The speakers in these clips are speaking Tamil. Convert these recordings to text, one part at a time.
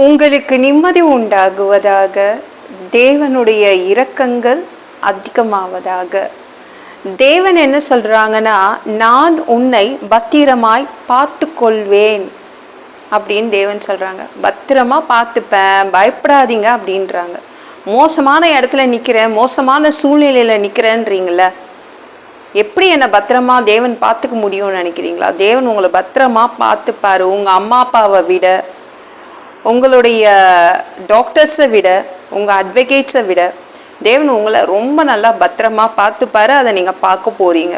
உங்களுக்கு நிம்மதி உண்டாகுவதாக தேவனுடைய இரக்கங்கள் அதிகமாவதாக. தேவன் என்ன சொல்கிறாங்கன்னா நான் உன்னை பத்திரமாய் பார்த்து கொள்வேன் அப்படின்னு தேவன் சொல்கிறாங்க பத்திரமா பார்த்துப்பேன் பயப்படாதீங்க அப்படின்றாங்க. மோசமான இடத்துல நிற்கிறேன் மோசமான சூழ்நிலையில் நிற்கிறேன்றீங்கள எப்படி என்னை பத்திரமா தேவன் பார்த்துக்க முடியும்னு நினைக்கிறீங்களா? தேவன் உங்களை பத்திரமா பார்த்துப்பாரு. உங்கள் அம்மா அப்பாவை விட உங்களுடைய டாக்டர்ஸை விட உங்கள் அட்வொகேட்ஸை விட தேவன் உங்களை ரொம்ப நல்லா பத்திரமா பார்த்துப்பாரு. அதை நீங்கள் பார்க்க போகிறீங்க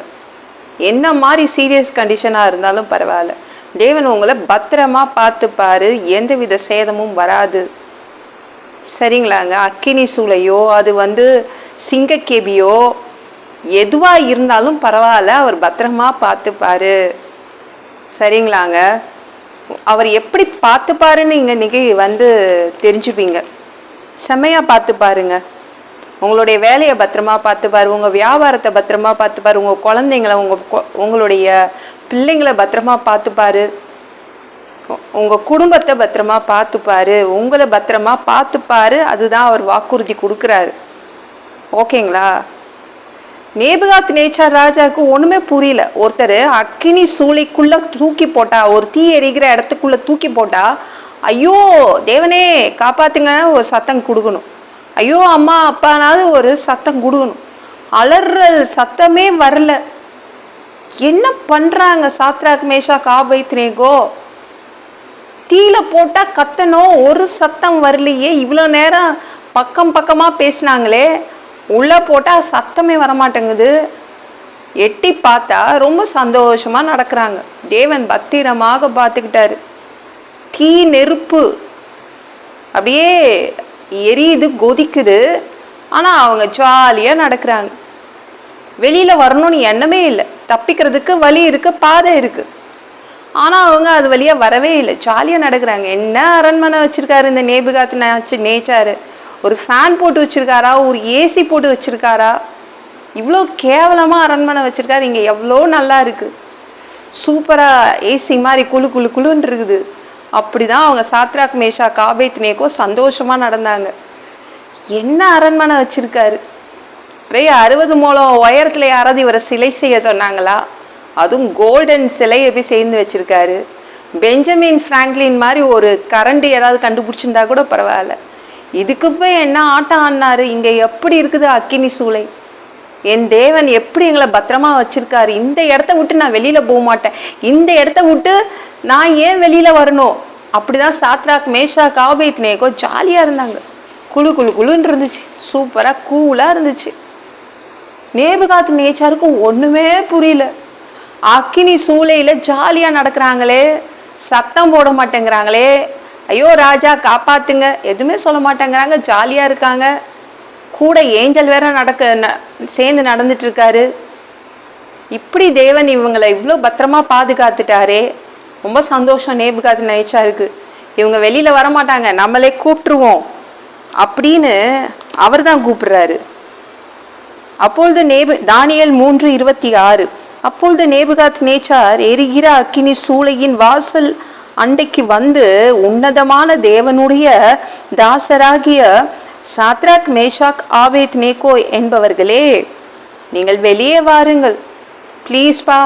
என்ன மாதிரி சீரியஸ் கண்டிஷனாக இருந்தாலும் பரவாயில்ல. தேவன் உங்களை பத்திரமா பார்த்துப்பாரு. எந்தவித சேதமும் வராது. சரிங்களாங்க? அக்கினி சூளையோ அது வந்து சிங்கக்கேபியோ எதுவாக இருந்தாலும் பரவாயில்ல. அவர் பத்திரமா பார்த்துப்பாரு. சரிங்களாங்க? அவர் எப்படி பார்த்துப்பாருன்னு இங்கே இன்னைக்கு வந்து தெரிஞ்சுப்பீங்க. செம்மையாக பார்த்து பாருங்க உங்களுடைய வேலையை பத்திரமா பார்த்துப்பார் உங்கள் வியாபாரத்தை பத்திரமா பார்த்துப்பாரு உங்கள் குழந்தைங்கள உங்கள் உங்களுடைய பிள்ளைங்களை பத்திரமா பார்த்துப்பாரு. உங்கள் குடும்பத்தை பத்திரமா பார்த்துப்பாரு உங்களை பத்திரமா பார்த்துப்பாரு அதுதான் அவர் வாக்குறுதி கொடுக்குறாரு. ஓகேங்களா? நேபுகாத் நேச்சார் ராஜாவுக்கு ஒண்ணுமே புரியல. ஒருத்தர் அக்கினி சூளைக்குள்ள தூக்கி போட்டா ஒரு தீ எரிகிற இடத்துக்குள்ள தூக்கி போட்டா ஐயோ தேவனே காப்பாத்துங்கன்னு ஒரு சத்தம் கொடுக்கணும். ஐயோ அம்மா அப்பானாவது ஒரு சத்தம் கொடுக்கணும். அலறல் சத்தமே வரல. என்ன பண்றாங்க சாத்ராக் மேஷா காபைத்னேகோ தீல போட்டா கத்தணும் ஒரு சத்தம் வரலையே இவ்வளோ நேரம் பக்கம் பக்கமா பேசினாங்களே உள்ளே போட்டால் சத்தமே வரமாட்டேங்குது. எட்டி பார்த்தா ரொம்ப சந்தோஷமாக நடக்கிறாங்க. தேவன் பத்திரமாக பார்த்துக்கிட்டாரு. தீ நெருப்பு. அப்படியே எரியுது கொதிக்குது. ஆனால் அவங்க ஜாலியாக நடக்கிறாங்க. வெளியில் வரணும்னு எண்ணமே இல்லை. தப்பிக்கிறதுக்கு வழி இருக்குது பாதை இருக்குது ஆனால் அவங்க அது வழியாக வரவே இல்லை. ஜாலியாக நடக்கிறாங்க. என்ன அரண்மனை வச்சுருக்காரு இந்த நேபுகாத்து நேச்சு நேச்சாரு. ஒரு ஃபேன் போட்டு வச்சிருக்காரா? ஒரு ஏசி போட்டு வச்சுருக்காரா? இவ்வளோ கேவலமாக அரண்மனை வச்சுருக்காரு. இங்கே எவ்வளோ நல்லா இருக்குது சூப்பராக ஏசி மாதிரி குளு குளு குளுன்னு இருக்குது. அப்படி தான் அவங்க சாத்ராக் மேஷா காபேத்னேக்கோ சந்தோஷமாக நடந்தாங்க. என்ன அரண்மனை வச்சுருக்காரு? நிறைய அறுபது மூலம் உயரத்தில் யாராவது இவரை சிலை செய்ய சொன்னாங்களா? அதுவும் கோல்டன் சிலையை போய் சேர்ந்து வச்சுருக்காரு. பெஞ்சமின் ஃப்ராங்க்லின் மாதிரி ஒரு கரண்ட் ஏதாவது கண்டுபிடிச்சிருந்தா கூட பரவாயில்ல. இதுக்கு போய் என்ன ஆட்டம் ஆடினாரு? இங்க எப்படி இருக்குது அக்கினி சூளை? என் தேவன் எப்படி எங்களை பத்திரமா வச்சிருக்காரு? இந்த இடத்த விட்டு நான் வெளியில போக மாட்டேன். இந்த இடத்த விட்டு நான் ஏன் வெளியில வரணும்? அப்படிதான் சாத்ராக் மேஷா காபேத் நேகோ ஜாலியா இருந்தாங்க. குழு குழு குழுன்னு இருந்துச்சு. சூப்பரா கூலா இருந்துச்சு. நேபுகாத்து நேச்சாருக்கு ஒண்ணுமே புரியல. அக்கினி சூளையில ஜாலியா நடக்கிறாங்களே. சத்தம் போட மாட்டேங்கிறாங்களே. ஐயோ ராஜா காப்பாத்துங்க. எதுவுமே சொல்ல மாட்டேங்கிறாங்க. ஜாலியாக இருக்காங்க. கூட ஏஞ்சல் வேற நடக்க ந- சேர்ந்து நடந்துட்டு இருக்காரு இப்படி தேவன் இவங்களை இவ்வளோ பத்திரமா பாதுகாத்துட்டாரே. ரொம்ப சந்தோஷம் நேபுகாத்து நயிச்சா இருக்கு இவங்க வெளியில வர மாட்டாங்க நம்மளே கூப்பிட்டுருவோம் அப்படின்னு அவர் தான் கூப்பிடுறாரு அப்பொழுது நேபு தானியல் மூன்று இருபத்தி ஆறு. அப்பொழுது நேபுகாத் நேச்சார் எரிகிற அக்கினி சூளையின் வாசல் அன்றைக்கு வந்து உன்னதமான தேவனுடைய தாசராகிய சாத்ராக் மேஷாக் ஆவேத் நேகோ என்பவர்களே நீங்கள் வெளியே வாருங்கள். ப்ளீஸ்பா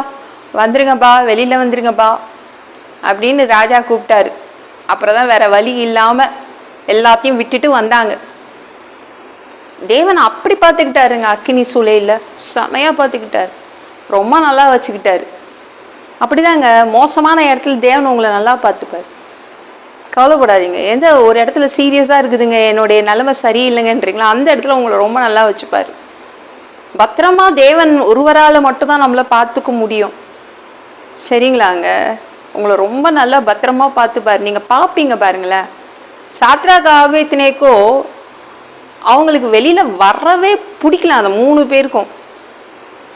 வந்துருங்கப்பா வெளியில் வந்துருங்கப்பா அப்படின்னு ராஜா கூப்பிட்டாரு. அப்புறம் தான் வேற வழி இல்லாமல் எல்லாத்தையும் விட்டுட்டு வந்தாங்க. தேவன் அப்படி பார்த்துக்கிட்டாருங்க அக்கினி சூளையில். செமையாக பார்த்துக்கிட்டாரு. ரொம்ப நல்லா வச்சுக்கிட்டாரு. அப்படிதாங்க. மோசமான இடத்துல தேவன் உங்களை நல்லா பார்த்துப்பாரு. கவலைப்படாதீங்க. எந்த ஒரு இடத்துல சீரியஸாக இருக்குதுங்க. என்னுடைய நிலைமை சரியில்லைங்கன்றீங்களா? அந்த இடத்துல உங்களை ரொம்ப நல்லா வச்சுப்பார். பத்திரமா தேவன் ஒருவரால் மட்டும்தான் நம்மளை பார்த்துக்க முடியும். சரிங்களாங்க? உங்களை ரொம்ப நல்லா பத்திரமா பார்த்துப்பார். நீங்கள் பார்ப்பீங்க பாருங்களேன். சாத்ரா காவேத்தினேக்கோ அவங்களுக்கு வெளியில் வரவே பிடிக்கல. அந்த மூணு பேருக்கும்.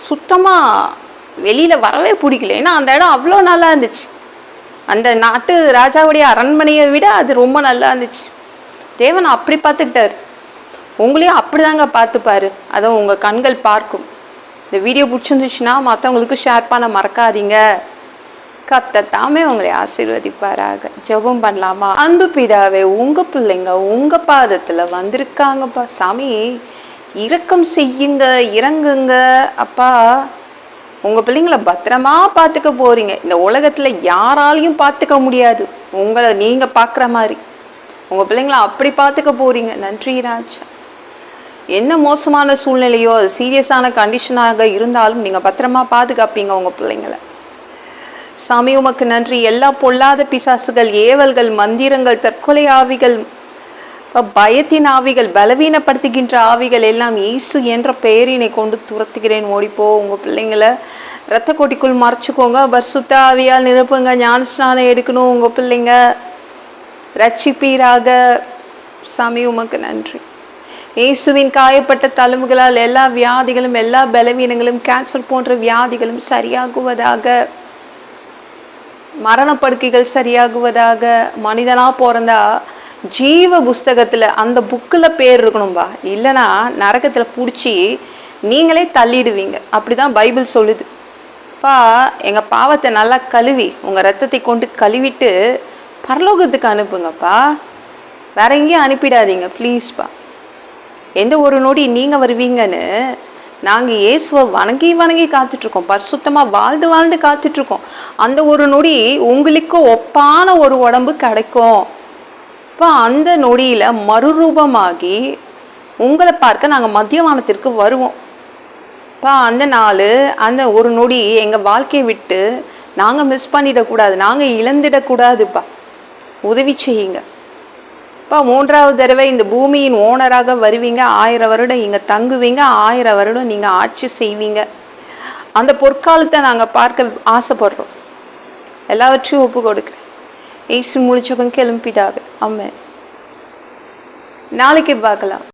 சுத்தமாக வெளியில் வரவே பிடிக்கல. ஏன்னா அந்த இடம் அவ்வளோ நல்லா இருந்துச்சு. அந்த நாட்டு ராஜாவுடைய அரண்மனையை விட அது ரொம்ப நல்லா இருந்துச்சு. தேவன் அப்படி பார்த்துக்கிட்டாரு. உங்களையும் அப்படிதாங்க பார்த்துப்பாரு. அதை உங்கள் கண்கள் பார்க்கும். இந்த வீடியோ பிடிச்சிருந்துச்சுன்னா மற்றவங்களுக்கு ஷேர் பண்ண மறக்காதீங்க. கத்தத்தாமே உங்களை ஆசீர்வதிப்பாராக. ஜெபம் பண்ணலாமா? அன்பு பிதாவே உங்கள் பிள்ளைங்க உங்கள் பாதத்தில் வந்திருக்காங்கப்பா. சாமி இரக்கம் செய்யுங்க இறங்குங்க அப்பா. உங்கள் பிள்ளைங்களை பத்திரமா பார்த்துக்க போகிறீங்க இந்த உலகத்தில் யாராலையும் பார்த்துக்க முடியாது. உங்களை நீங்கள் பார்க்குற மாதிரி. உங்கள் பிள்ளைங்கள அப்படி பார்த்துக்க போகிறீங்க நன்றி ராஜா. என்ன மோசமான சூழ்நிலையோ அது சீரியஸான கண்டிஷனாக இருந்தாலும் நீங்கள் பத்திரமா பாதுகாப்பீங்க உங்கள் பிள்ளைங்கள. சாமி உமக்கு நன்றி. எல்லா பொல்லாத பிசாசுகள் ஏவல்கள் மந்திரங்கள் தற்கொலை ஆவிகள் பயத்தின் ஆவிகள் பலவீனப்படுத்துகின்ற ஆவிகள் எல்லாம் ஈசு என்ற பெயரினை கொண்டு துரத்துகிறேன். ஓடிப்போ உங்கள் பிள்ளைங்களை ரத்த கொட்டிக்குள் மறைச்சிக்கோங்க. பர்சுத்த ஆவியால் நிரப்புங்க. ஞான ஸ்நானம் எடுக்கணும் உங்கள் பிள்ளைங்க. ரட்சிப்பீராக சாமி உமக்கு நன்றி. இயேசுவின் காயப்பட்ட தழும்புகளால் எல்லா வியாதிகளும் எல்லா பலவீனங்களும் கேன்சர் போன்ற வியாதிகளும் சரியாகுவதாக மரணப்படுக்கைகள் சரியாகுவதாக மனிதனாக பிறந்தா ஜீவ புஸ்தகத்தில் அந்த புக்கில் பேர் இருக்கணும்பா. இல்லைன்னா நரகத்தில் பிடிச்சி நீங்களே தள்ளிடுவீங்க. அப்படிதான் பைபிள் சொல்லுது. பா எங்கள் பாவத்தை நல்லா கழுவி உங்கள் ரத்தத்தை கொண்டு கழுவிட்டு பரலோகத்துக்கு அனுப்புங்கப்பா. வேற எங்கேயும் அனுப்பிடாதீங்க ப்ளீஸ்ப்பா எந்த ஒரு நொடி நீங்கள் வருவீங்கன்னு நாங்கள் இயேசுவை வணங்கி வணங்கி காத்துட்ருக்கோம். பரிசுத்தமாக வாழ்ந்து வாழ்ந்து காத்துட்ருக்கோம். அந்த ஒரு நொடி உங்களுக்கு ஒப்பான ஒரு உடம்பு கிடைக்கும். அப்போ அந்த நொடியில் மறுரூபமாகி உங்களை பார்க்க நாங்கள் மத்தியவானத்திற்கு வருவோம். இப்போ அந்த நாள் அந்த ஒரு நொடி எங்கள் வாழ்க்கையை விட்டு நாங்கள் மிஸ் பண்ணிடக்கூடாது நாங்கள் இழந்துடக்கூடாதுப்பா உதவி செய்யுங்க. இப்போ மூன்றாவது தடவை இந்த பூமியின் ஓனராக வருவீங்க ஆயிரம் வருடம் இங்கே தங்குவீங்க ஆயிரம் வருடம் நீங்கள் ஆட்சி செய்வீங்க. அந்த பொற்காலத்தை நாங்கள் பார்க்க ஆசைப்படுறோம். எல்லாவற்றையும் ஒப்பு கொடுக்குறேன். ஏசு முடிச்சவங்க கிளம்பிதாவே அம்மே நாளைக்கு பார்க்கலாம்.